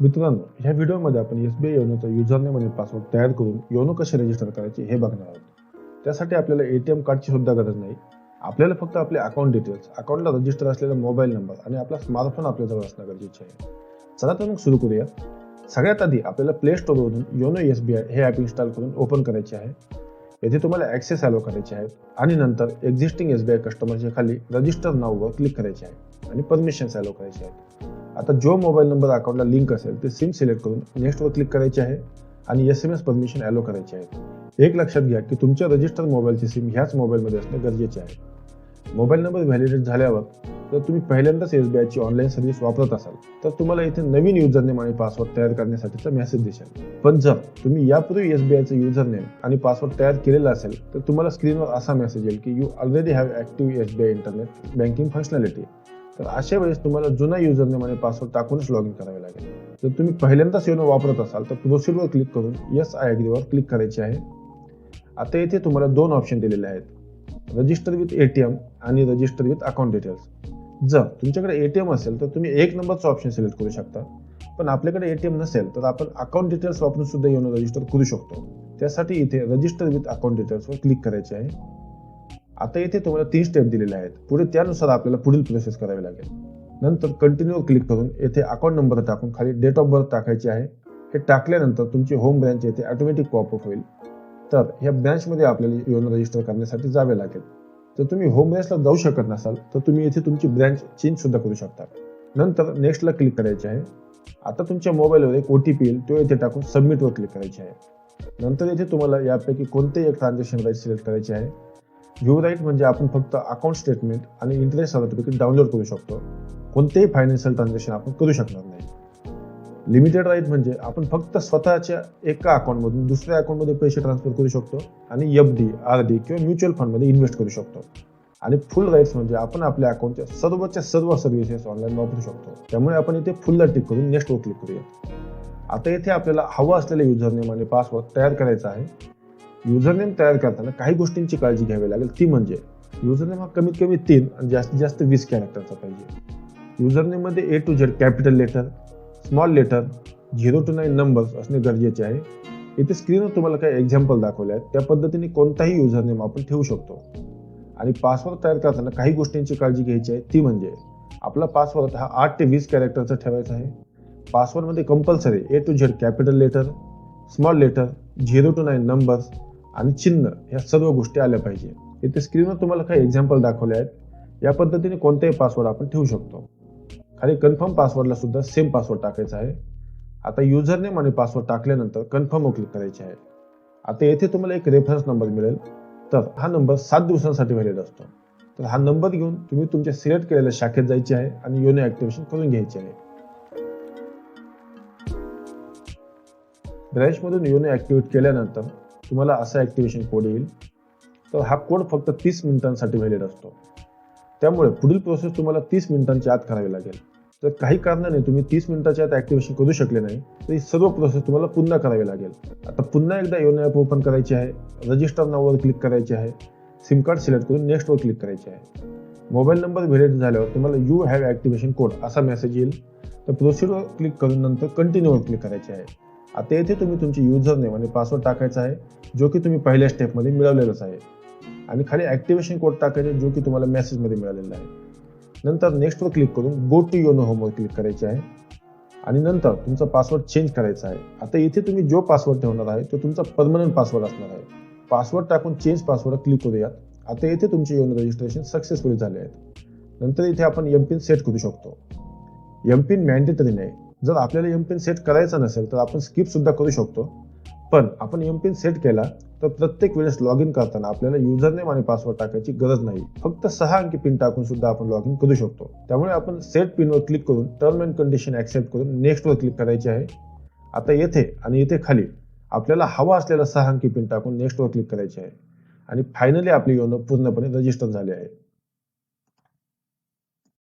मित्रांनो ह्या व्हिडिओमध्ये आपण एस बी आय योनोचा युजरनेम आणि पासवर्ड तयार करून योनो कसे रजिस्टर करायचे हे बघणार आहोत. त्यासाठी आपल्याला ए टी एम कार्डची सुद्धा गरज नाही. आपल्याला फक्त आपले अकाउंट डिटेल्स अकाउंटला रजिस्टर असलेला मोबाईल नंबर आणि आपला स्मार्टफोन आपल्याजवळ असणं गरजेचे आहे. चला तर मग सुरू करूया. सगळ्यात आधी आपल्याला प्ले स्टोरवरून योनो एस बी आय हे ॲप इन्स्टॉल करून ओपन करायचे आहे. येथे तुम्हाला ॲक्सेस अलो करायचे आहेत आणि नंतर एक्झिस्टिंग एस बी आय कस्टमरच्या खाली रजिस्टर नाववर क्लिक करायचे आहे आणि परमिशन्स अलो करायचे आहेत. आता जो मोबाईल नंबर अकाउंटला लिंक असेल ते सिम सिलेक्ट करून नेक्स्टवर क्लिक करायचे आहे आणि S M S permission allow करायचे आहे. एक लक्षात घ्या की तुमच्या रजिस्टर मोबाईलची सिम ह्याच मोबाईलमध्ये असणे गरजेचे आहे. मोबाईल नंबर व्हॅलिडेट झाल्यावर जर तुम्ही पहिल्यांदाच एस बी आयची ऑनलाईन सर्व्हिस वापरत असाल तर तुम्हाला इथे नवीन युजरनेम आणि पासवर्ड तयार करण्यासाठीचा मेसेज दिसेल. पण जर तुम्ही यापूर्वी एस बी आयचं युजरनेम आणि पासवर्ड तयार केलेला असेल तर तुम्हाला स्क्रीनवर असा मेसेज येईल की you already have active S B I internet banking functionality तर अशा वेळेस तुम्हाला जुना युजरनेम आणि पासवर्ड टाकूनच लॉग इन करावे लागेल. जर तुम्ही पहिल्यांदाच योनो वापरत असाल तर प्रोसिडवर क्लिक करून यस आय ॲग्रीवर क्लिक करायचे आहे. आता इथे तुम्हाला दोन ऑप्शन दिलेले आहेत. Register with A T M आणि रजिस्टर विथ अकाउंट डिटेल्स जर तुमच्याकडे ए टी एम असेल तर तुम्ही एक नंबरचा ऑप्शन सिलेक्ट करू शकता. पण आपल्याकडे ए टी एम नसेल तर आपण अकाउंट डिटेल्स वापरून सुद्धा योनो रजिस्टर करू शकतो. त्यासाठी इथे रजिस्टर विथ अकाउंट डिटेल्सवर क्लिक करायचे आहे. आता इथे तुम्हाला तीन स्टेप दिलेले आहेत. पुढे त्यानुसार आपल्याला पुढील प्रोसेस करावी लागेल. नंतर कंटिन्यूवर क्लिक करून येथे अकाउंट नंबर टाकून खाली डेट ऑफ बर्थ टाकायचे आहे. हे टाकल्यानंतर तुमची होम ब्रँच येथे ऑटोमॅटिक पॉपअप होईल. तर ह्या ब्रँचमध्ये आपल्याला योनो रजिस्टर करण्यासाठी जावे लागेल. जर तुम्ही होम ब्रँचला जाऊ शकत नसाल तर तुम्ही येथे तुमची ब्रँच चेंज सुद्धा करू शकता. नंतर नेक्स्टला क्लिक करायचे आहे. आता तुमच्या मोबाईलवर एक ओ टी पी येईल तो येथे टाकून सबमिटवर क्लिक करायचे आहे. नंतर येथे तुम्हाला यापैकी कोणतेही एक ट्रान्झॅक्शन राईट सिलेक्ट करायचे आहे. यू राईट म्हणजे आपण फक्त अकाउंट स्टेटमेंट आणि इंटरेस्ट सर्टिफिकेट डाउनलोड करू शकतो. कोणतेही फायनान्शियल ट्रान्झॅक्शन आपण करू शकणार नाही. लिमिटेड राईट म्हणजे आपण फक्त स्वतःच्या एका अकाउंटमधून दुसऱ्या अकाउंटमध्ये पैसे ट्रान्सफर करू शकतो आणि एफ डी आर डी किंवा म्युच्युअल फंडमध्ये इन्व्हेस्ट करू शकतो. आणि फुल राईट्स म्हणजे आपण आपल्या अकाउंटच्या सर्वच्या सर्व सर्व्हिसेस ऑनलाईन वापरू शकतो. त्यामुळे आपण इथे फुलला टिक करून नेक्स्टवर क्लिक करूया आता इथे आपल्याला हवं असलेले युजरनेम आणि पासवर्ड तयार करायचा आहे. युझरनेम तयार करताना काही गोष्टींची काळजी घ्यावी लागेल. ती म्हणजे युजरनेम हा कमीत कमी तीन आणि जास्तीत जास्त वीस कॅरेक्टरचा पाहिजे. युजरनेममध्ये A to Z capital letter small letter zero to nine numbers असणे गरजेचे आहे. इथे स्क्रीनवर तुम्हाला काही एक्झाम्पल दाखवले आहेत. त्या पद्धतीने कोणताही युझरनेम आपण ठेवू शकतो. आणि पासवर्ड तयार करताना काही गोष्टींची काळजी घ्यायची आहे. ती म्हणजे आपला पासवर्ड हा आठ ते वीस कॅरेक्टरचा ठेवायचा आहे. पासवर्डमध्ये compulsory A to Z capital letter small letter zero to nine numbers आणि चिन्ह ह्या सर्व गोष्टी आल्या पाहिजे. इथे स्क्रीनवर तुम्हाला काही एक्झाम्पल दाखवले आहेत. या पद्धतीने कोणताही पासवर्ड आपण ठेवू शकतो. खाली कन्फर्म पासवर्डला सुद्धा सेम पासवर्ड टाकायचा आहे. आता युजरनेम आणि पासवर्ड टाकल्यानंतर कन्फर्मवर क्लिक करायचे आहे. आता येथे तुम्हाला एक रेफरन्स नंबर मिळेल. तर हा नंबर सात दिवसांसाठी व्हॅलिड असतो. तर हा नंबर घेऊन तुम्ही तुमच्या सिलेक्ट केलेल्या शाखेत जायचे आहे आणि योनो ऍक्टिव्हेशन करून घ्यायचे आहे. ब्रँचमधून योनो ऍक्टिव्हेट केल्यानंतर तुम्हाला असा ॲक्टिवेशन कोड येईल. तर हा कोड फक्त तीस मिनिटांसाठी व्हॅलिड असतो. त्यामुळे पुढील प्रोसेस तुम्हाला तीस मिनिटांच्या आत करावी लागेल. तर काही कारणाने तुम्ही तीस मिनिटाच्या आत ॲक्टिवेशन करू शकले नाही तर ही सर्व प्रोसेस तुम्हाला पुन्हा करावी लागेल. आता पुन्हा एकदा योनो ॲप ओपन करायची आहे. रजिस्टर नावावर क्लिक करायचे आहे. सिम कार्ड सिलेक्ट करून नेक्स्टवर क्लिक करायचे आहे. मोबाईल नंबर व्हॅलिड झाल्यावर तुम्हाला यू हॅव ॲक्टिवेशन कोड असा मेसेज येईल. तर प्रोसिडवर क्लिक करून नंतर कंटिन्यूवर क्लिक करायचे आहे. आता येथे तुम्ही तुमची युजर नेम आणि पासवर्ड टाकायचा आहे जो की तुम्ही पहिल्या स्टेपमध्ये मिळवलेलाच आहे. आणि खाली ॲक्टिव्हेशन कोड टाकायचे जो की तुम्हाला मेसेजमध्ये मिळालेला आहे. नंतर नेक्स्टवर क्लिक करून गो टू योनो होमवर क्लिक करायचे आहे. आणि नंतर तुमचा पासवर्ड चेंज करायचा आहे. आता इथे तुम्ही जो पासवर्ड ठेवणार आहे तो तुमचा परमनंट पासवर्ड असणार आहे. पासवर्ड टाकून चेंज पासवर्ड क्लिक करूयात. आता येथे तुमचे योनो रजिस्ट्रेशन सक्सेसफुल झाले आहेत. नंतर इथे आपण एम पिन सेट करू शकतो. एम पिन मॅन्डेटरी नाही. जर आपल्याला एम पिन सेट करायचा नसेल तर आपण स्किप सुद्धा करू शकतो. पण आपण एम पिन सेट केला तर प्रत्येक वेळेस लॉग इन करताना आपल्याला युजरनेम आणि पासवर्ड टाकायची गरज नाही. फक्त सहा अंकी पिन टाकून सुद्धा आपण लॉग इन करू शकतो. त्यामुळे आपण सेट पिनवर क्लिक करून टर्म अँड कंडिशन ऍक्सेप्ट करून नेक्स्टवर क्लिक करायचे आहे. आता येथे आणि येथे खाली आपल्याला हवा असलेला सहा अंकी पिन टाकून नेक्स्टवर क्लिक करायचे आहे. आणि फायनली आपली योनो पूर्णपणे रजिस्टर झाले आहे.